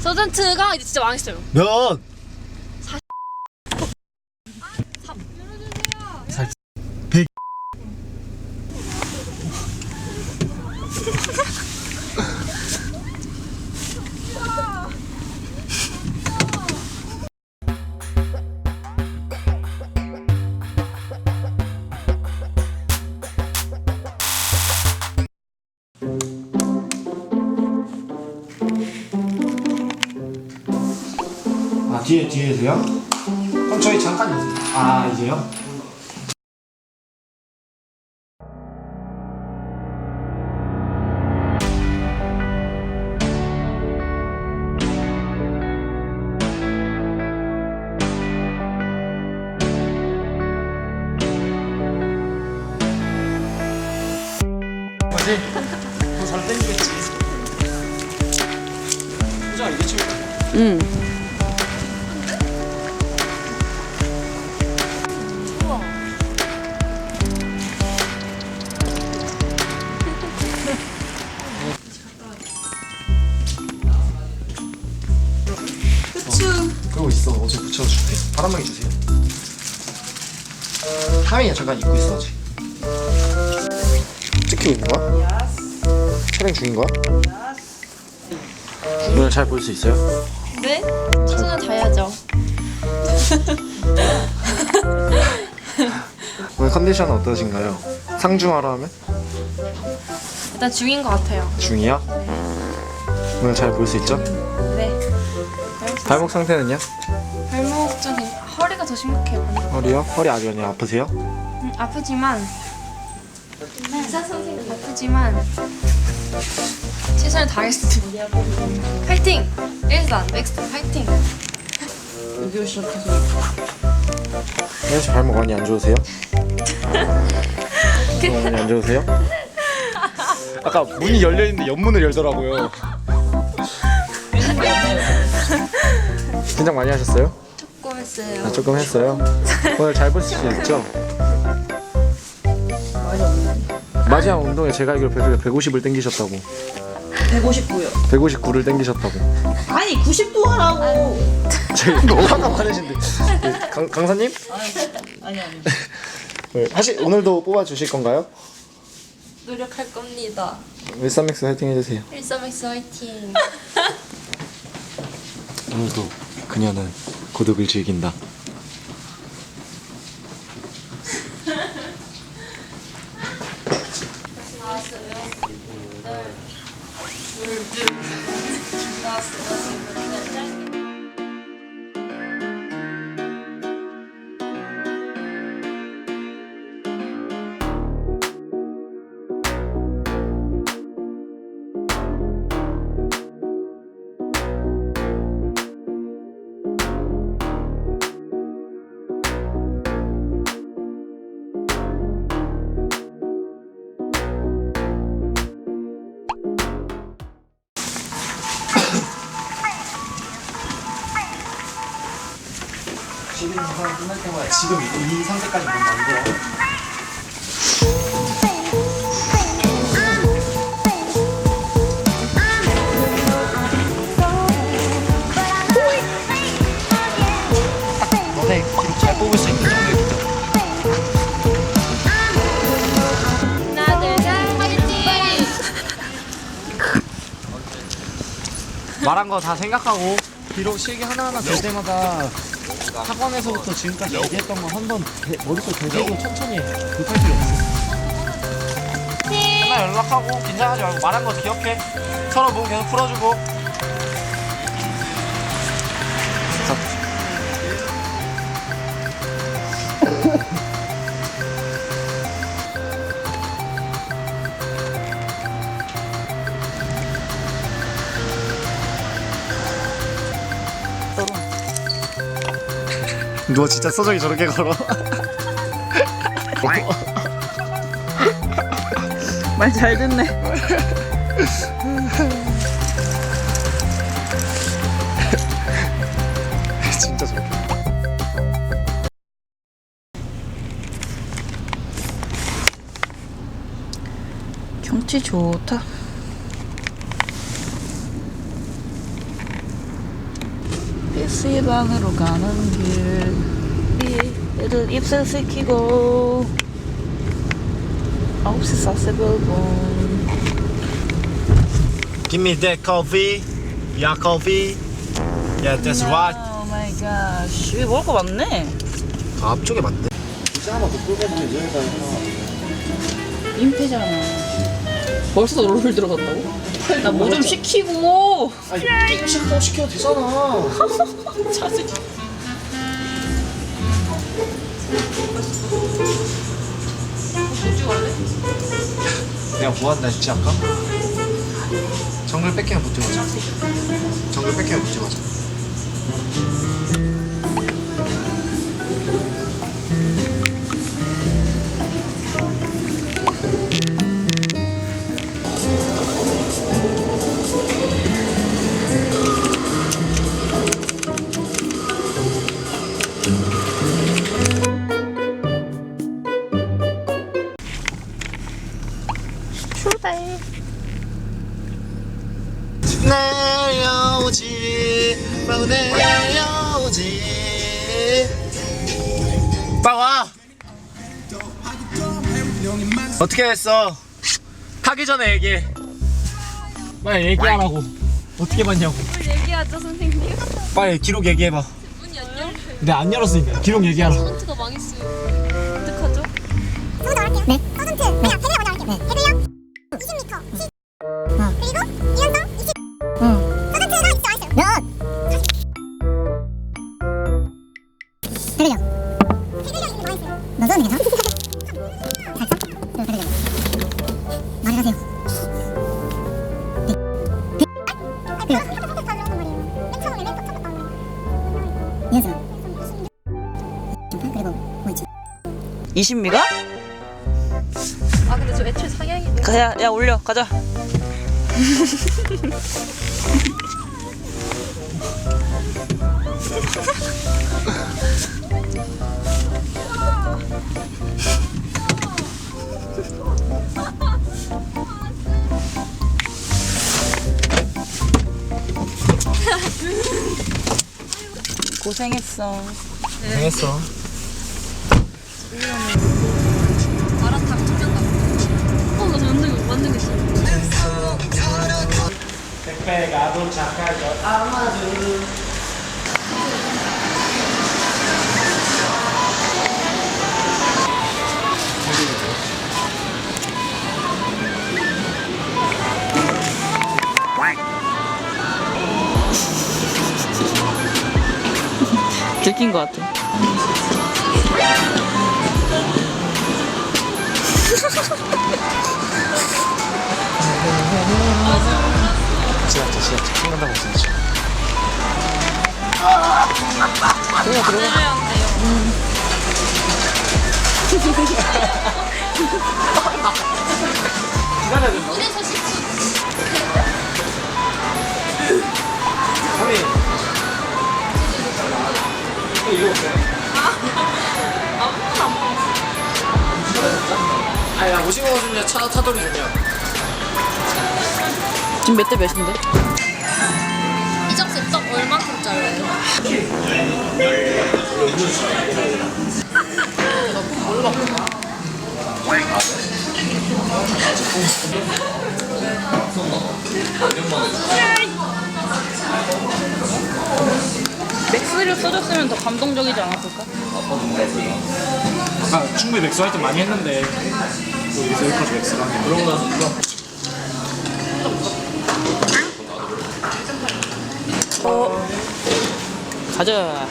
서전트가 이제 진짜 망했어요. 면. 뒤에 뒤에서요? 그럼 저희 잠깐 아 이제요? 뭐지? 더잘 땡기겠지. 보자 이게 지금. 응. 바람막이 주세요. 타민이 잠깐 입고 있어 아직. 찍히고 있는 거야? 촬영 중인 거야? 오늘 잘볼 수 있어요? 네? 최선을 다해야죠. 오늘 컨디션은 어떠신가요? 상중하라 하면? 일단 중인 것 같아요. 중이야? 오늘 잘 볼 수 있죠? 네. 발목 상태는요? 좀 괜- 허리가 더 심각해요. 허리요? 허리 아주 많이 아프세요? 음, 아프지만 의사 선생님 아프지만 최선을 다하겠습니다. 파이팅! 일산 넥스트 파이팅! 여기 시작해서 혜연 씨 발목 많이 안 좋으세요? 발목 많이 안 좋으세요? 아까 문이 열려 있는데 옆문을 열더라고요. 긴장 많이 하셨어요? 조금 했어요. 아, 조금 했어요. 오늘 잘볼수 있죠? 마지막 운동에 제가 알기로 150을 땡기셨다고. 159요. 159를 땡기셨다고. 아니 90도 하라고. 저희 화가 많으신데. 네, 강, 강사님? 아니 아니. 네, 하시 오늘도 뽑아 주실 건가요? 노력할 겁니다. 윌사맥스 화이팅 해주세요. 일삼엑스 화이팅! 오늘도 그녀는 고독을 즐긴다. 지금 영상 끝날 때마다 지금 이 상태까지 못 만들어. 너네 기록 잘 뽑을 수 있는 정도의 기록. 하나 둘셋 화이팅! 말한 거 다 생각하고 기록 실기 하나하나 될 때마다 학원에서부터 지금까지 얘기했던 거 한번 머릿속 되새기고 천천히 해. 급할 필요 없어. 맨날 연락하고 긴장하지 말고 말한 거 기억해. 서로 몸 계속 풀어주고. 누가 진짜 서적이 저렇게 걸어? 말 잘 듣네. 진짜 저렇게. 경치 좋다. PC방으로 가는 길 애들 입술 시키고 9시 41분 Give me that coffee. Yeah, coffee. Yeah, that's right. 오 마이 갓 씨, 먹을 거 많네 아, 앞쪽에 맞네. 진짜 하나 못 끌고 보면 여기다 민폐잖아 벌써 롤을 들어갔다고? 나 뭐 좀 시키고 아니, 시켜, 시켜도 되잖아. 자식 내가 뭐 한다 했지, 아까? 정글 뺏기면 못 들어가자. 정글 뺏기면 못 들어 가자. 내려오지 막 내려오지 빨리 와 어떻게 했어 하기 전에 얘기해 빨리 얘기하라고 어떻게 봤냐고 얘기하죠 선생님. 빨리 기록 얘기해봐 문이 안 열려. 근데 안 열었으니까 기록 얘기하라 폰트가 망했어요. 어떡하죠? 네. 퍼센트. 그냥 헤드형 먼저 할게요. 헤드형 이연수. 그리고 뭐 있지? 20미가? 아 근데 저 애초에 상향이 돼. 야, 야 올려 가자 고생했어 고생했어 마라탕 투명 같은. 어, 나 완전 완전 괜찮아. 택배가 도착하죠 아마도 들킨 것 같아 지하철 지하철 생각나고 있어 기다려야 된다 아니 나 오징어 좋냐 차, 차돌이 좋냐 지금 몇 대 몇인데? 이정쌤 떡 얼만큼 잘라요? 맥스를 써줬으면 더 감동적이지 않았을까? 아까 충분히 맥스 화이팅 많이 했는데 뭐 여기서 여기까지 맥스가 하냐 그런 거 가자